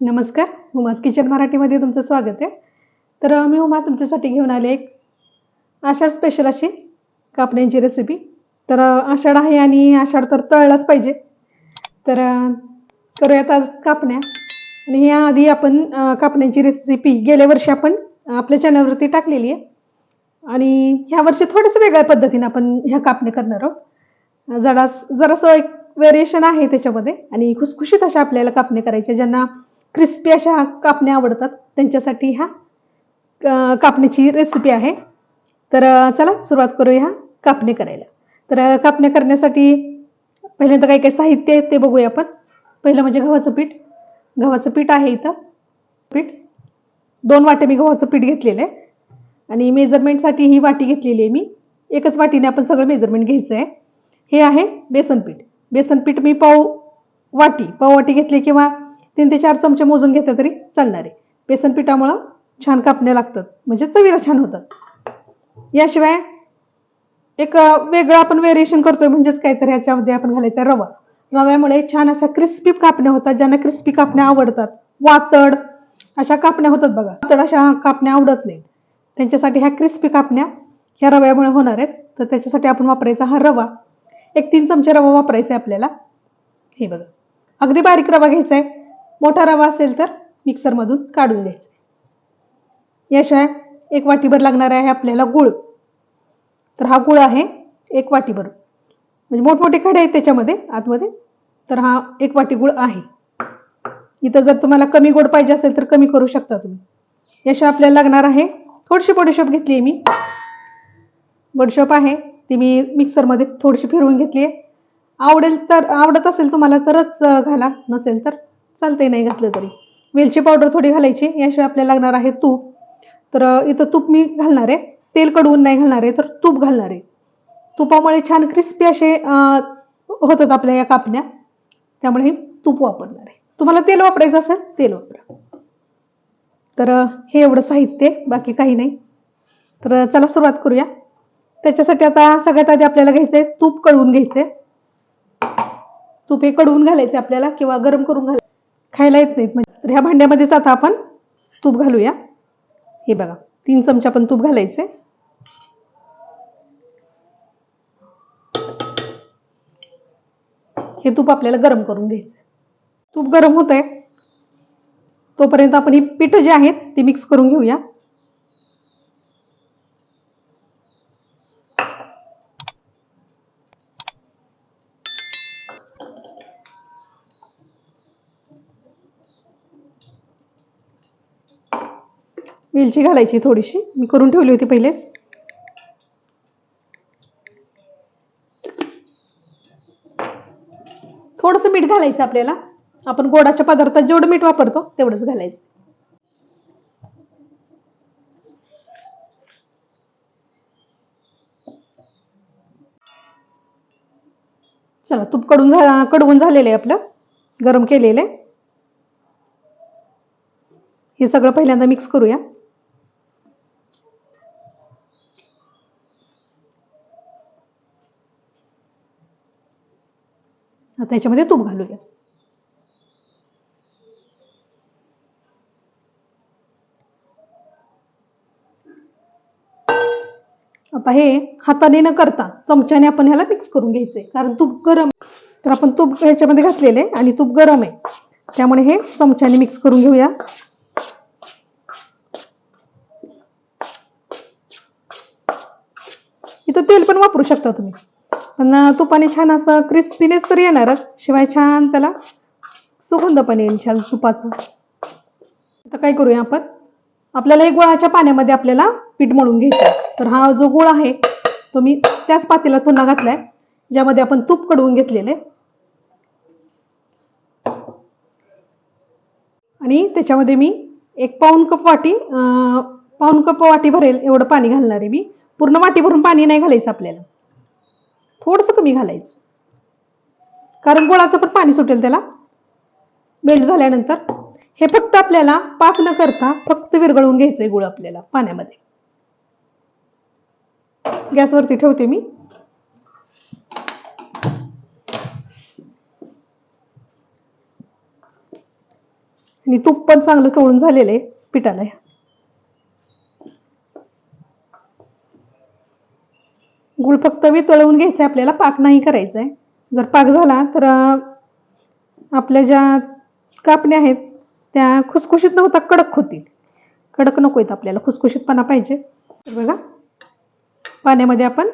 नमस्कार. उमास किचन मराठीमध्ये तुमचं स्वागत आहे. तर मी उमा तुमच्यासाठी घेऊन आले एक आषाढ स्पेशल अशी कापण्यांची रेसिपी तर आषाढ आहे आणि आषाढ तर तळलाच पाहिजे. तर करूयात आज कापण्या. आणि ह्या आधी आपण कापण्याची कापण्यांची रेसिपी गेल्या वर्षी आपण आपल्या चॅनलवरती टाकलेली आहे. आणि ह्या वर्षी थोडंसं वेगळ्या पद्धतीनं आपण ह्या कापण्या करणार आहोत. जरा जरासं एक व्हेरिएशन आहे त्याच्यामध्ये. आणि खुसखुशीत अशा आपल्याला कापण्या करायच्या ज्यांना क्रिस्पी अशा कापण्या आवडतात. त्यांच्यासाठी ह्या कापण्याची रेसिपी आहे. तर चला सुरुवात करूया ह्या कापणी करायला. तर कापण्या करण्यासाठी पहिल्यांदा काही काही साहित्य आहे ते बघूया आपण. पहिलं म्हणजे गव्हाचं पीठ. गव्हाचं पीठ आहे इथं. पीठ. दोन वाटे मी गव्हाचं पीठ घेतलेलं आहे. आणि मेजरमेंटसाठी ही वाटी घेतलेली आहे मी. एकच वाटीने आपण सगळं मेजरमेंट घ्यायचं आहे हे आहे बेसन पीठ. बेसन पीठ मी पाव वाटी पाव वाटी घेतली किंवा तीन ते चार चमचे मोजून घेतलं तरी चालणार. आहे बेसन पिठामुळं छान कापण्या लागतात. म्हणजे चवीला छान होतात. याशिवाय एक वेगळं आपण व्हेरिएशन करतोय. म्हणजेच काय तर ह्याच्यामध्ये आपण घालायचा रवा. रव्यामुळे छान अशा क्रिस्पी कापण्या होतात ज्यांना क्रिस्पी कापण्या आवडतात. वातड अशा कापण्या होतात बघा. वातड अशा कापण्या आवडत नाहीत. त्यांच्यासाठी ह्या क्रिस्पी कापण्या ह्या रव्यामुळे होणार आहेत. तर त्याच्यासाठी आपण वापरायचा हा रवा. एक तीन चमचे रवा वापरायचा आहे आपल्याला. हे बघा. अगदी बारीक रवा घ्यायचा आहे. मोठा रवा असेल तर मिक्सरमधून काढून घ्यायचा. आहे याशिवाय एक वाटीभर लागणार आहे आपल्याला गुळ. तर हा गुळ आहे एक वाटीभर. म्हणजे मोठमोठे खडे आहेत त्याच्यामध्ये आतमध्ये. तर हा एक वाटी गुळ आहे. इथं जर तुम्हाला कमी गोड पाहिजे असेल तर कमी करू शकता तुम्ही. याशिवाय आपल्याला लागणार आहे थोडीशी बडीशोप घेतली आहे मी. बडीशोप आहे ती मी मिक्सरमध्ये थोडीशी फिरवून घेतली आहे. आवडेल तर आवडत असेल तुम्हाला तरच घाला. नसेल तर चालतंय नाही घातलं तरी. वेलची पावडर थोडी घालायची याशिवाय आपल्याला लागणार आहे तूप. तर इथं तूप मी घालणार आहे. तेल कडवून नाही घालणार आहे तर तूप घालणार आहे. तुपामुळे छान क्रिस्पी असे होतात आपल्या या कापण्या. त्यामुळे हे तूप वापरणार आहे. तुम्हाला तेल वापरायचं असेल तेल वापरा. तर हे एवढं साहित्य बाकी काही नाही. तर चला सुरुवात करूया. त्याच्यासाठी आता सगळ्यात आधी आपल्याला घ्यायचंय तूप कळवून घ्यायचंय. तूप हे कडवून घालायचे आपल्याला किंवा गरम करून घालायचं खायला येत नाहीत. म्हणजे तर ह्या भांड्यामध्येच आता आपण तूप घालूया. हे बघा तीन चमचे आपण तूप घालायचे. हे तूप आपल्याला गरम करून घ्यायचं तूप गरम होत आहे तोपर्यंत आपण ही पीठ जी आहेत ते मिक्स करून घेऊया. वेलची घालायची थोडीशी. मी करून ठेवली होती पहिलेच. थोडंसं मीठ घालायचं आपल्याला. आपण गोडाच्या पदार्थात जेवढं मीठ वापरतो तेवढंच घालायचं. चला तूपकडून झा कडवून झालेलं आहे आपलं. गरम केलेलं आहे. हे सगळं पहिल्यांदा मिक्स करूया. आता याच्यामध्ये तूप घालूया. आता हे हाताने न करता चमच्याने आपण ह्याला मिक्स करून घ्यायचंय. कारण तूप गरम तर आपण तूप ह्याच्यामध्ये घातलेलं आहे आणि तूप गरम आहे. त्यामुळे हे चमच्याने मिक्स करून घेऊया. इथं तेल पण वापरू शकता तुम्ही. पण अं, तुपाने छान असं क्रिस्पीनेस तर येणारच. शिवाय छान त्याला सुगंध पण येईल छान तुपाचा. आता काय करूया आपण? आपल्याला हे गुळाच्या पाण्यामध्ये आपल्याला पीठ मळून घ्यायचं तर हा जो गुळ आहे तो मी त्याच पातेला पुन्हा घातलाय ज्यामध्ये आपण तूप कडवून घेतलेले. आणि त्याच्यामध्ये मी एक पाऊन कप वाटी पाऊन कप वाटी भरेल एवढं पाणी घालणार आहे मी. पूर्ण वाटी भरून पाणी नाही घालायचं आपल्याला. थोडंसं कमी घालायचं. कारण गुळाचं पण पाणी सुटेल त्याला. मेल्ट झाल्यानंतर. हे फक्त आपल्याला पाक न करता फक्त विरघळवून घ्यायचंय गुळ आपल्याला पाण्यामध्ये. गॅसवरती ठेवते मी. आणि तूप पण चांगलं चोळून झालेलं आहे पिठाला. गुळ फक्त वितळवून घ्यायचे आहे आपल्याला पाक नाही करायचा आहे जर पाक झाला तर आपल्या ज्या कापण्या आहेत त्या खुसखुशीत नव्हता कडक होतील. कडक नको आहेत आपल्याला खुसखुशीतपणा पाहिजे. तर बघा पाण्यामध्ये आपण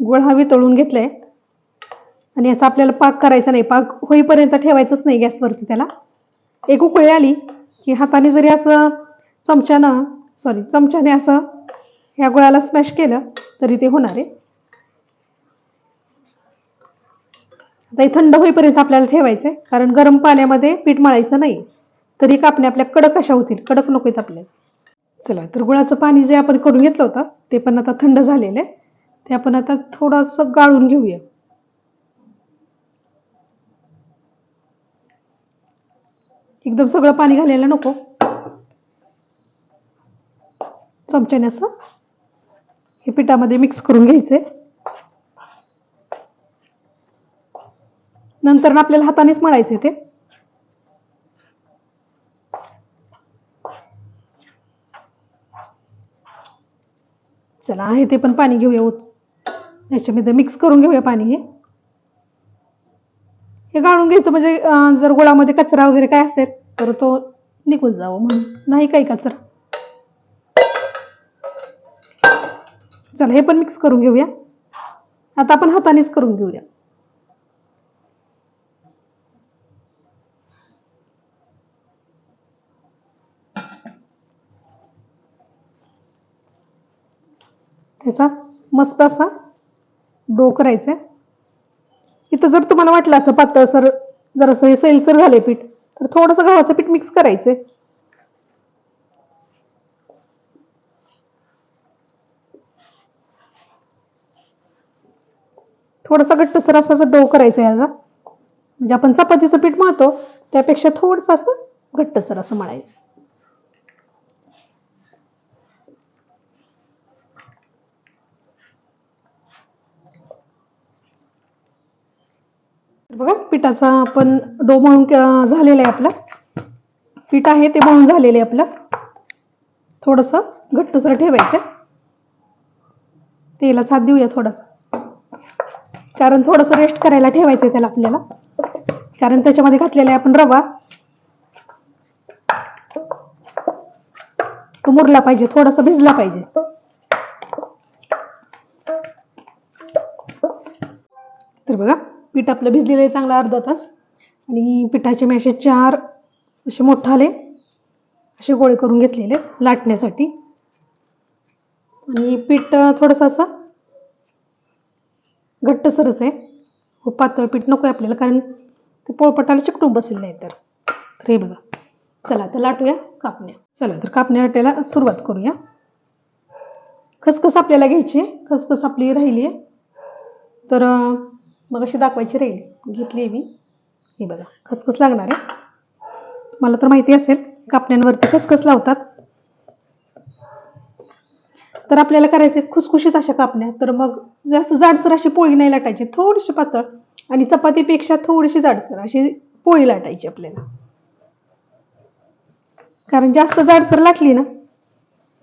गुळ हा वितळून घेतलाय. आणि याचा आपल्याला पाक करायचा नाही पाक होईपर्यंत ठेवायचंच नाही गॅसवरती त्याला. एक उकळी आली की हाताने जरी असं चमच्यानं सॉरी चमच्याने असं ह्या गुळाला स्मॅश केलं तरी ते होणार आहे. आता हे थंड होईपर्यंत आपल्याला ठेवायचं आहे कारण गरम पाण्यामध्ये पीठ मळायचं नाही. तरी कापणे आपल्या कडक अशा होतील कडक नको आहेत आपल्या चला तर गुळाचं पाणी जे आपण करून घेतलं होतं ते पण आता थंड झालेलं आहे. ते आपण आता थोडंसं गाळून घेऊया. एकदम सगळं पाणी घालायला नको. चमच्याने असं हे पिठामध्ये मिक्स करून घ्यायचंय. नंतर ना आपल्याला हातानेच मळायचे ते. चला आहे ते पण पाणी घेऊया याच्यामध्ये मिक्स करून घेऊया पाणी हे. हे गाळून घ्यायचं म्हणजे जर गुळामध्ये कचरा वगैरे काय असेल तर तो निघून जावं म्हणून. नाही काही कचरा. चला हे पण मिक्स करून घेऊया. आता आपण हातानेच करून घेऊया. त्याचा मस्त असा डो करायचा आहे इथं जर तुम्हाला वाटलं असं पातळ सर जरासं हे सैलसर झाले पीठ तर थोडंसं गव्हाचं पीठ मिक्स करायचंय. थोडासा घट्टसर असा असं डो करायचा याचा म्हणजे आपण चपातीचं पीठ मळतो त्यापेक्षा थोडंसं असं घट्टसर असं मळायचं. बघा पिठाचा आपण डो मळून झालेला आहे आपला. पीठ आहे ते मळून झालेलं आहे आपलं. थोडंसं घट्टसर ठेवायचं. तेला हात देऊया थोडासा. कारण थोडंसं रेस्ट करायला ठेवायचं आहे त्याला आपल्याला. कारण त्याच्यामध्ये घातलेला आहे आपण रवा. तो मुरला पाहिजे थोडासा भिजला पाहिजे. तर बघा पीठ आपलं भिजलेलं आहे चांगला अर्धा तास. आणि पिठाचे मी असे चार असे मोठाले असे गोळे करून घेतलेले लाटण्यासाठी. आणि पीठ थोडंसं असं घट्टसरच आहे. हो पातळ पीठ नको आहे आपल्याला कारण ते पोळपटाला चिकटून बसेल नाही तर. हे बघा. चला तर लाटूया कापण्या. चला तर कापण्या लाटायला सुरुवात करूया. खसखस आपल्याला घ्यायची आहे. खसखस आपली राहिली आहे. तर मग अशी दाखवायची राहील घेतली आहे मी. हे बघा खसखस लागणार आहे. मला तर माहिती असेल कापण्यांवरती खसखस लावतात. तर आपल्याला करायचे खुसखुशीत अशा कापण्या. तर मग जास्त जाडसर अशी पोळी नाही लाटायची थोडीशी पातळ आणि चपातीपेक्षा थोडीशी जाडसर अशी पोळी लाटायची आपल्याला. कारण जास्त जाडसर लाटली ना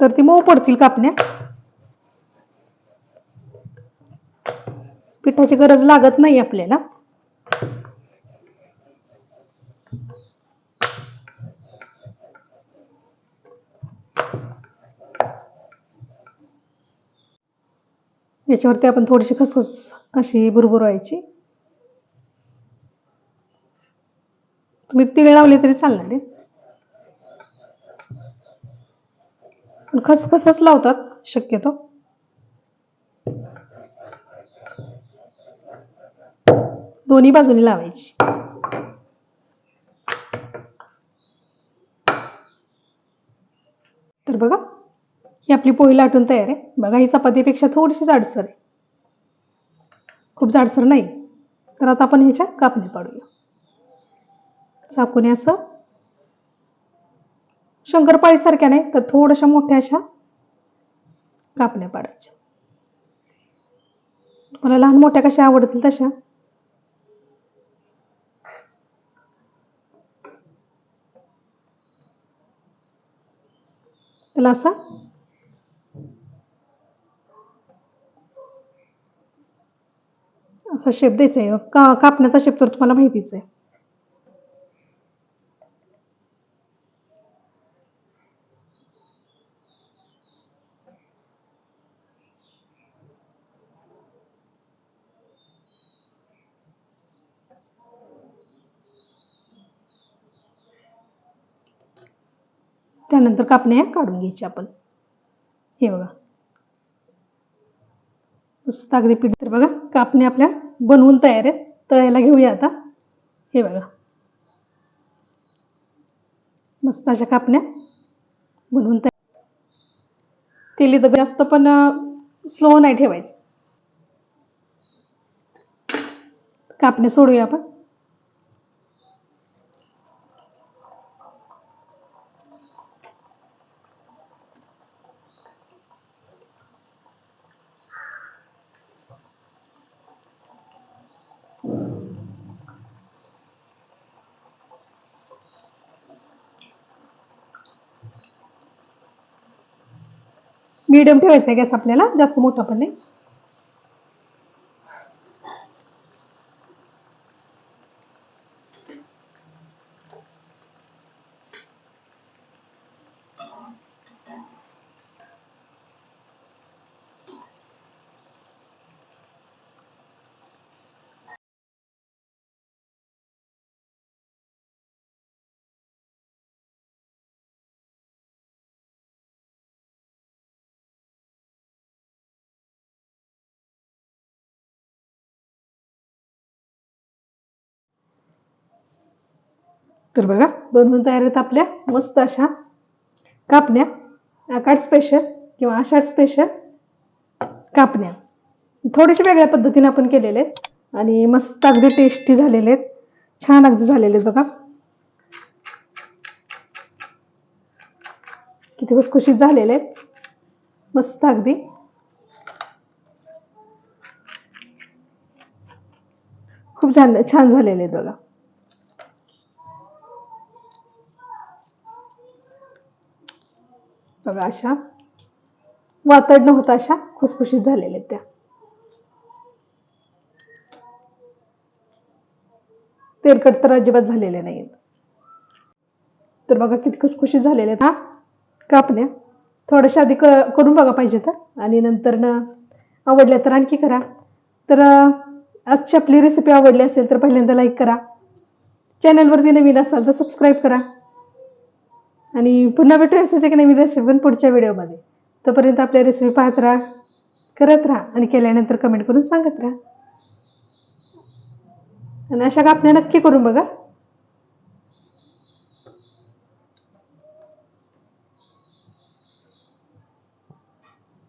तर ती मऊ पडतील कापण्या. पिठाची गरज लागत नाही आपल्याला. याच्यावरती आपण थोडीशी खसखस अशी बुरबुरवायची तुम्ही तिळ लावले तरी चालणार आहे. पण खसखसच लावतात शक्यतो. दोन्ही बाजूनी लावायची. तर बघा ही आपली पोळी लाटून तयार आहे. बघा ही चपातीपेक्षा थोडीशी जाडसर आहे. खूप जाडसर नाही. तर आता आपण ह्याच्या कापण्या पाडूया. चाकूने असं शंकरपाळीसारख्या नाही तर थोड्याशा मोठ्या अशा कापण्या पाडायच्या. तुम्हाला लहान मोठ्या कशा आवडतील तशा. त्याला असा. असा शेप द्यायचा आहे. का कापण्याचा शेप तर तुम्हाला माहितीच आहे. त्यानंतर कापण्या काढून घ्यायची आपण. हे बघा. मस्त अगदी पीठ तर बघा कापण्या आपल्या बनवून तयार आहेत. तळायला घेऊया आता. हे बघा. मस्त अशा कापण्या बनवून तयार. तेल तर जास्त पण स्लो नाही ठेवायचं. कापण्या सोडूया आपण. मीडियम ठेवायचा आहे गॅस आपल्याला. जास्त मोठा पण नाही. तर बघा बनवून तयार आहेत आपल्या. मस्त अशा कापण्या. आकाड स्पेशल किंवा आषाढ स्पेशल कापण्या. थोडेसे वेगळ्या पद्धतीने आपण केलेले आहेत. आणि मस्त अगदी टेस्टी झालेले आहेत. छान अगदी झालेले आहेत बघा. किती खुसखुशीत झालेले आहेत. मस्त अगदी. खूप छान छान झालेले आहेत बघा. बघा अशा वातड न होता अशा खुसखुशीत झालेल्या आहेत त्या. तेलकट तर अजिबात झालेले नाहीत. तर बघा किती खुसखुशीत झालेले आहेत हा कापण्या. थोड्याशा आधी क करून बघा पाहिजे तर. आणि नंतर ना आवडल्या तर आणखी करा. तर आजची आपली रेसिपी आवडली असेल तर पहिल्यांदा लाईक करा. चॅनलवरती नवीन असाल तर सबस्क्राईब करा. आणि पुन्हा भेटूया असंच एक नवीन रेसिपी पण पुढच्या व्हिडिओमध्ये. तोपर्यंत आपल्या रेसिपी पाहत राहा करत राहा आणि केल्यानंतर कमेंट करून सांगत राहा. आणि अशा कापण्या नक्की करून बघा.